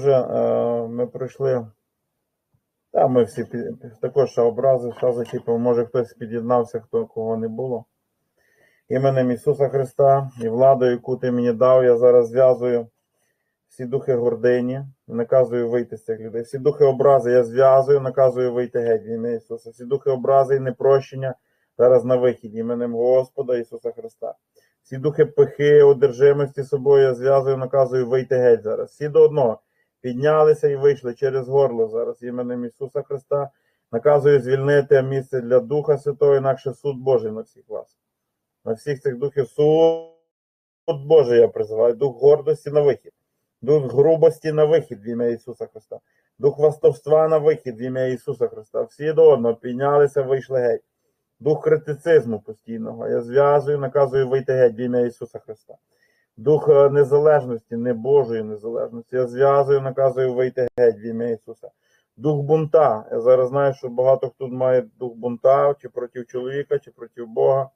вже е, ми пройшли. Та ми всі також образи, ще закипів. Може хтось під'єднався, хто кого не було. Іменем Ісуса Христа і владою, яку ти мені дав, я зараз зв'язую всі духи гордині, наказую вийти з цих людей. Всі духи образи я зв'язую, наказую вийти геть в ім'я Ісуса. Всі духи образи і непрощення зараз на вихід іменем Господа Ісуса Христа. Всі духи пихи, одержимості собою я зв'язую, наказую вийти геть зараз. Всі до одного піднялися і вийшли через горло зараз іменем Ісуса Христа. Наказую звільнити місце для Духа Святого, інакше суд Божий на всіх вас. На всіх цих духів суд Божий я призиваю, дух гордості на вихід, дух грубості на вихід в ім'я Ісуса Христа, дух вастовства на вихід в ім'я Ісуса Христа. Всі до одного піднялися, вийшли геть. Дух критицизму постійного. Я зв'язую, наказую вийти геть в ім'я Ісуса Христа. Дух незалежності, не Божої незалежності. Я зв'язую, наказую вийти геть в ім'я Ісуса. Дух бунта. Я зараз знаю, що багато хто має дух бунта, чи проти чоловіка, чи проти Бога,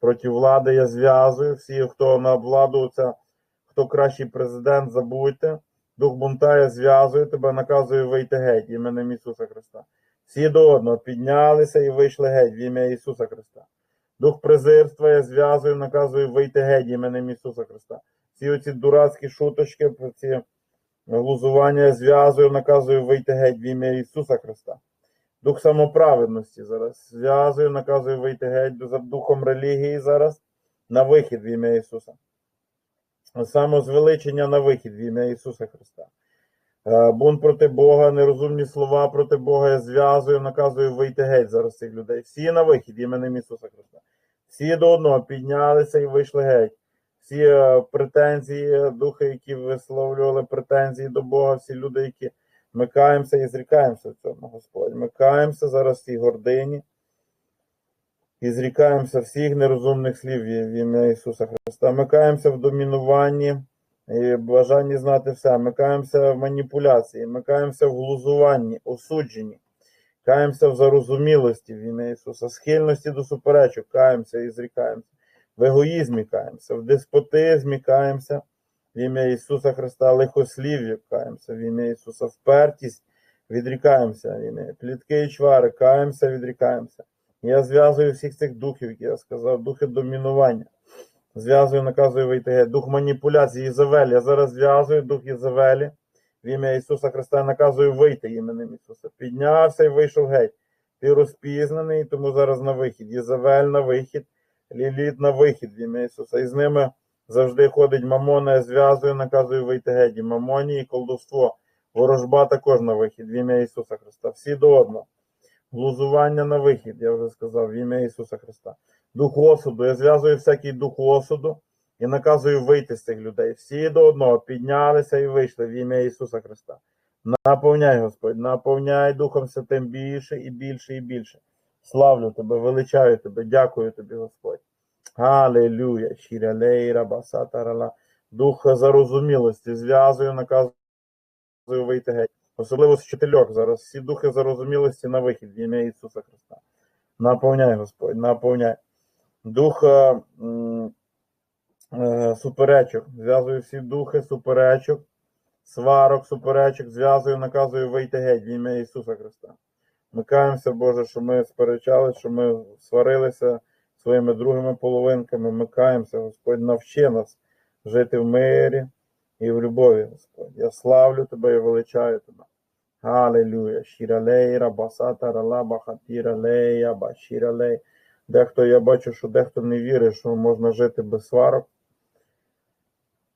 проти влади. Я зв'язую. Всі, хто на владу, це хто кращий президент, забудьте. Дух бунта, я зв'язую тебе, наказую вийти геть іменем Ісуса Христа. Всі до одного піднялися і вийшли геть в ім'я Ісуса Христа. Дух презирства я зв'язую, наказую вийти геть іменем Ісуса Христа. Всі оці дурацькі шуточки, ці глузування я зв'язую, наказую вийти геть в ім'я Ісуса Христа. Дух самоправедності зараз зв'язую, наказую вийти геть за духом релігії зараз на вихід в ім'я Ісуса. Самозвеличення на вихід в ім'я Ісуса Христа. Е, Бунт проти Бога, нерозумні слова проти Бога я зв'язую, наказую вийти геть зараз цих людей. Всі на вихід іменем Ісуса Христа. Всі до одного піднялися і вийшли геть. Всі е, претензії, духи, які висловлювали претензії до Бога, всі люди, які ми каємося і зрікаємося в цьому, Господь. Ми каємося зараз в цій гордині і зрікаємося всіх нерозумних слів в ім'я Ісуса Христа. Ми каємося в домінуванні і бажанні знати все. Ми каємося в маніпуляції, ми каємося в глузуванні, осудженні, каємося в зарозумілості в ім'я Ісуса, схильності до суперечок, каємося і зрікаємося. В егоїзмі каємося, в деспотизмі каємося в ім'я Ісуса Христа, лихослів'я каємося в ім'я Ісуса, впертість відрікаємося в ім'я, плітки і чвари, каємося, відрікаємося. Я зв'язую всіх цих духів, які я сказав, духи домінування. Зв'язую, наказую вийти геть. Дух маніпуляції Єзавелі. Я зараз зв'язую дух Єзавелі. В ім'я Ісуса Христа я наказую вийти іменем Ісуса. Піднявся і вийшов геть. Ти розпізнаний, тому зараз на вихід. Єзавель на вихід, Ліліт на вихід в ім'я Ісуса. І з ними завжди ходить мамона, я зв'язую, наказую вийти геть. І мамоні і колдовство. Ворожба також на вихід в ім'я Ісуса Христа. Всі до одного. Глузування на вихід, я вже сказав, в ім'я Ісуса Христа. Дух осуду. Я зв'язую всякий дух осуду і наказую вийти з цих людей. Всі до одного піднялися і вийшли в ім'я Ісуса Христа. Наповняй, Господь, наповняй Духом Святим більше і більше і більше. Славлю тебе, величаю тебе, дякую тобі, Господь. Аллилуйя. Шіралей, рабасатарала. Дух зарозумілості. Зв'язую, наказую вийти геть. Особливо з чотирьох зараз. Всі духи зарозумілості на вихід в ім'я Ісуса Христа. Наповняй, Господь, наповняй. Дух е, суперечок. Зв'язую всі духи суперечок, сварок, суперечок, зв'язую, наказую вийти геть в ім'я Ісуса Христа. Ми каємося, Боже, що ми сперечалися, що ми сварилися своїми другими половинками. Ми каємося, Господь, навчи нас жити в мирі і в любові, Господь. Я славлю Тебе і величаю Тебе. Аллилуйя. Шіралей, рабасата, ралаба, хатіралей, аба. Дехто, я бачу, що дехто не вірить, що можна жити без сварок.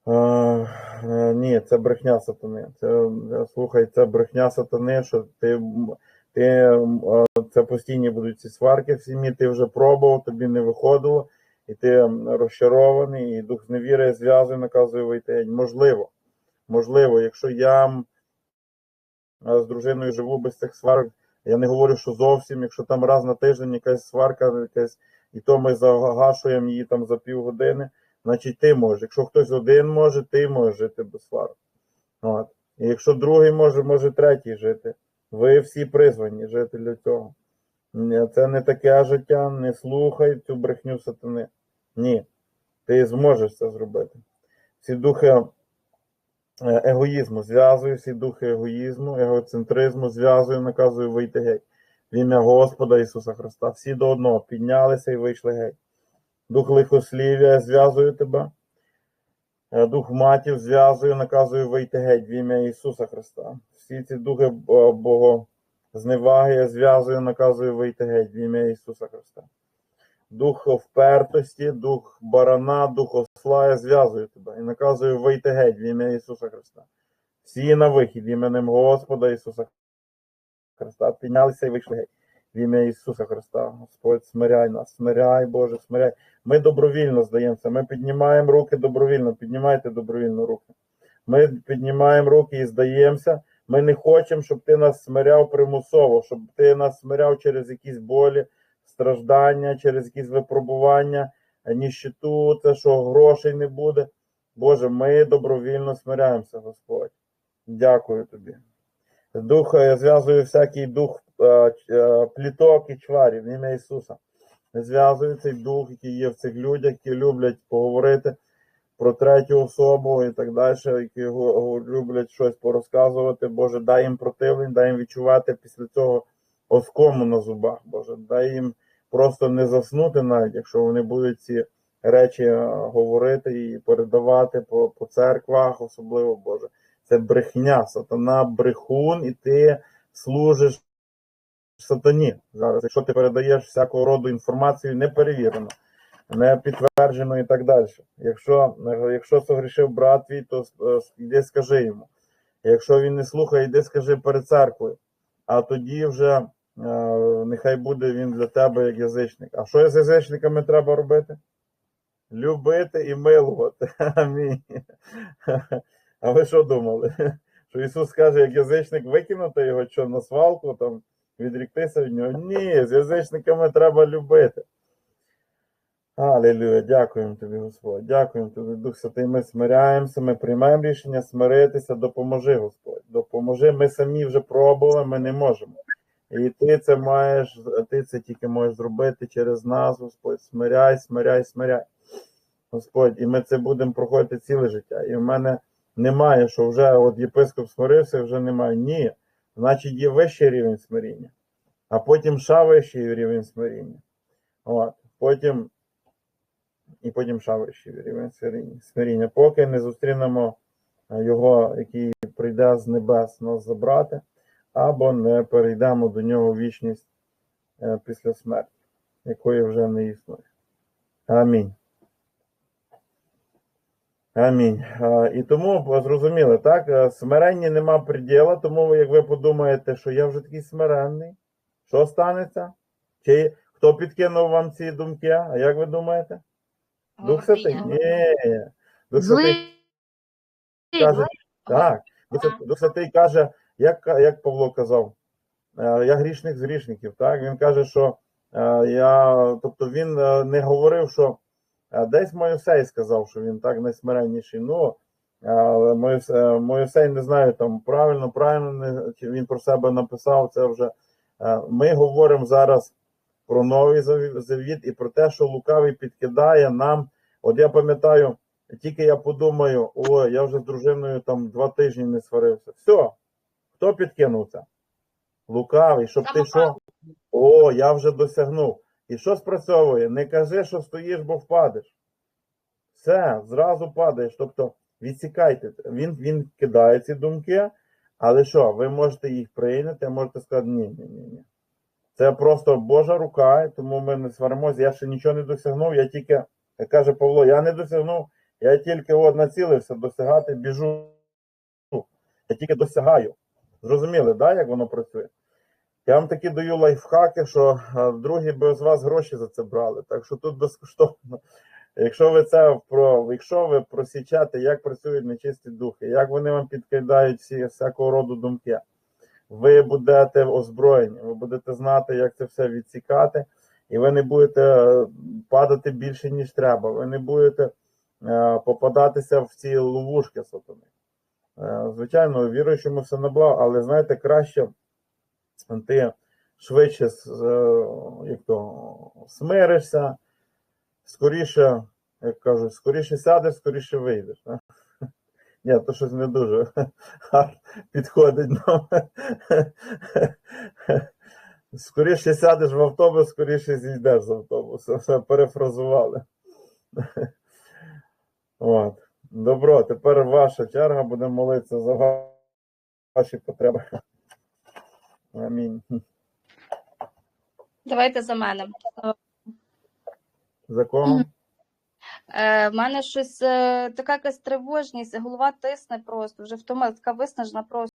Е, ні, це брехня сатани. Це, е, слухай, це брехня сатани, що ти, ти це постійні будуть ці сварки в сім'ї, ти вже пробував, тобі не виходило, і ти розчарований, і дух зневіри зв'язує, наказує вийти. Можливо, можливо, якщо я з дружиною живу без цих сварок, я не говорю, що зовсім, якщо там раз на тиждень якась сварка, якась, і то ми загашуємо її там за півгодини, значить ти можеш. Якщо хтось один може, ти можеш жити без сварок. От. І якщо другий може, може третій жити. Ви всі призвані жити для цього. Це не таке життя, не слухай цю брехню сатани. Ні. Ти зможеш це зробити. Ці духи е, егоїзму, зв'язую всі духи егоїзму, егоцентризму, зв'язую, наказую вийти геть. В ім'я Господа Ісуса Христа. Всі до одного піднялися і вийшли геть. Дух лихослів'я, я зв'язую тебе. Е, Дух матів зв'язую, наказую вийти геть в ім'я Ісуса Христа. Всі ці духи е, богозневаги я зв'язую, наказую вийти геть в ім'я Ісуса Христа. Дух впертості, дух барана, дух осла, я зв'язую тебе і наказую вийти геть в ім'я Ісуса Христа. Всі на вихід іменем Господа Ісуса Христа піднялися і вийшли геть. В ім'я Ісуса Христа. Господь, смиряй нас, смиряй, Боже, смиряй. Ми добровільно здаємося. Ми піднімаємо руки добровільно. Піднімайте добровільно руки. Ми піднімаємо руки і здаємося. Ми не хочемо, щоб ти нас смиряв примусово, щоб ти нас смиряв через якісь болі, страждання, через якісь випробування, ніщиту, це що грошей не буде. Боже, ми добровільно смиряємося, Господь. Дякую тобі. Дух, я зв'язую всякий дух е, е, пліток і чварів в ім'я Ісуса. Я зв'язую цей дух, який є в цих людях, які люблять поговорити про третю особу і так далі, які люблять щось порозказувати. Боже, дай їм противлень, дай їм відчувати після цього оскому на зубах. Боже, дай їм просто не заснути навіть, якщо вони будуть ці речі е, говорити і передавати по, по церквах, особливо Боже. Це брехня, сатана брехун, і ти служиш сатані зараз. Якщо ти передаєш всякого роду інформацію неперевірену, не підтверджено і так далі. Якщо, якщо согрішив брат твій, то е, йди скажи йому. Якщо він не слухає, йди скажи перед церквою. А тоді вже е, нехай буде він для тебе як язичник. А що з язичниками треба робити? Любити і милувати. Амінь. А ви що думали? Що Ісус каже, як язичник викинути його що на свалку, там відріктися від нього? Ні, з язичниками треба любити. Алілюя, дякуємо тобі, Господь. Дякуємо тобі, Дух Святий. Ми смиряємося, ми приймаємо рішення смиритися. Допоможи, Господь. Допоможи. Ми самі вже пробували, ми не можемо. І ти це маєш, ти це тільки можеш зробити через нас, Господь. Смиряй, смиряй, смиряй. Господь, і ми це будемо проходити ціле життя. І в мене немає, що вже от єпископ смирився, вже немає. Ні. Значить, є вищий рівень смиріння, а потім ще вищий рівень смиріння. От. Потім і потім ще вищий рівень смиріння. Поки не зустрінемо його, який прийде з небес нас забрати, або не перейдемо до нього вічність е, після смерті, якої вже не існує. Амінь. Амінь. І тому ви зрозуміли, так? е, Смиренні нема приділа, тому ви, як ви подумаєте, що я вже такий смиренний, що станеться? Чи хто підкинув вам ці думки? А як ви думаєте? Дух Святий? Ні. Дух Святий каже, так. Дух Святий- каже, як, як Павло казав, е, я грішник з грішників. Так? Він каже, що е, я, тобто він е, не говорив, що е, десь Моїсей сказав, що він так найсмиренніший. Ну, е, Моїсей не знаю, там правильно, правильно, чи він про себе написав, це вже. е, Ми говоримо зараз про новий заві- завіт і про те, що лукавий підкидає нам. От я пам'ятаю, тільки я подумаю, о, я вже з дружиною там два тижні не сварився. Все, хто підкинув це? Лукавий, щоб ти що? О, я вже досягнув. І що спрацьовує? Не кажи, що стоїш, бо впадеш. Все, зразу падаєш. Тобто відсікайте. Він, він кидає ці думки, але що, ви можете їх прийняти, можете сказати, ні, ні, ні, ні. Це просто Божа рука, тому ми не сваримося. Я ще нічого не досягнув. Я тільки, як каже Павло, я не досягнув, я тільки от націлився досягати, біжу. Я тільки досягаю. Зрозуміли, да, як воно працює? Я вам такі даю лайфхаки, що другі би з вас гроші за це брали. Так що тут безкоштовно. Якщо ви це про, якщо ви просічате, як працюють нечисті духи, як вони вам підкидають всі всякого роду думки, ви будете озброєні, ви будете знати, як це все відсікати, і ви не будете е, падати більше, ніж треба. Ви не будете е, попадатися в ці ловушки сатани. Е, звичайно, віруючому все на але знаєте, краще ти швидше е, як то, смиришся, скоріше, як кажуть, скоріше сядеш, скоріше вийдеш. Ні, то щось не дуже підходить нам. Скоріше сядеш в автобус, скоріше зійдеш з автобуса. Все перефразували. От. Добро, тепер ваша черга, будемо молитися за ваші потреби. Амінь. Давайте за мене. За кого? Е, в мене щось е, така якась тривожність, голова тисне просто, вже втома така виснажена просто.